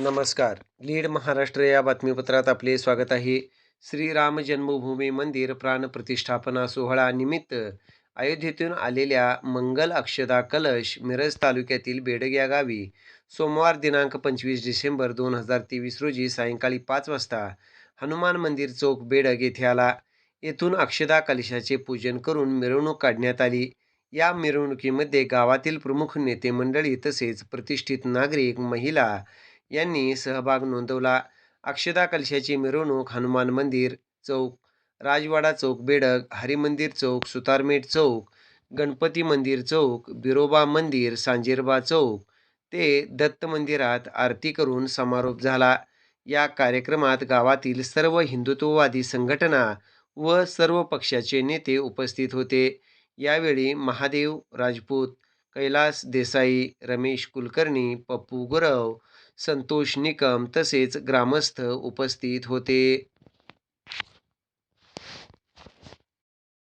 नमस्कार. लीड महाराष्ट्र या बातमीपत्रात आपले स्वागत आहे. श्रीराम जन्मभूमी मंदिर प्राणप्रतिष्ठापना सोहळा निमित्त अयोध्येतून आलेल्या मंगल अक्षदा कलश मिरज तालुक्यातील बेडग या गावी सोमवार दिनांक पंचवीस डिसेंबर दोन हजार तेवीस रोजी सायंकाळी पाच वाजता हनुमान मंदिर चौक बेडग येथे आला. येथून अक्षदा कलशाचे पूजन करून मिरवणूक काढण्यात आली. या मिरवणुकीमध्ये गावातील प्रमुख नेते मंडळी तसेच प्रतिष्ठित नागरिक महिला यांनी सहभाग नोंदवला. अक्षदा कलशाची मिरवणूक हनुमान मंदिर चौक राजवाडा चौक बेडग हरिमंदिर चौक सुतारमेट चौक गणपती मंदिर चौक बिरोबा मंदिर सांजेरबा चौक ते दत्त मंदिरात आरती करून समारोप झाला. या कार्यक्रमात गावातील सर्व हिंदुत्ववादी संघटना व सर्व पक्षाचे नेते उपस्थित होते. यावेळी महादेव राजपूत कैलास देसाई रमेश कुलकर्णी पप्पू गुरव संतोष निकम तसेच ग्रामस्थ उपस्थित होते.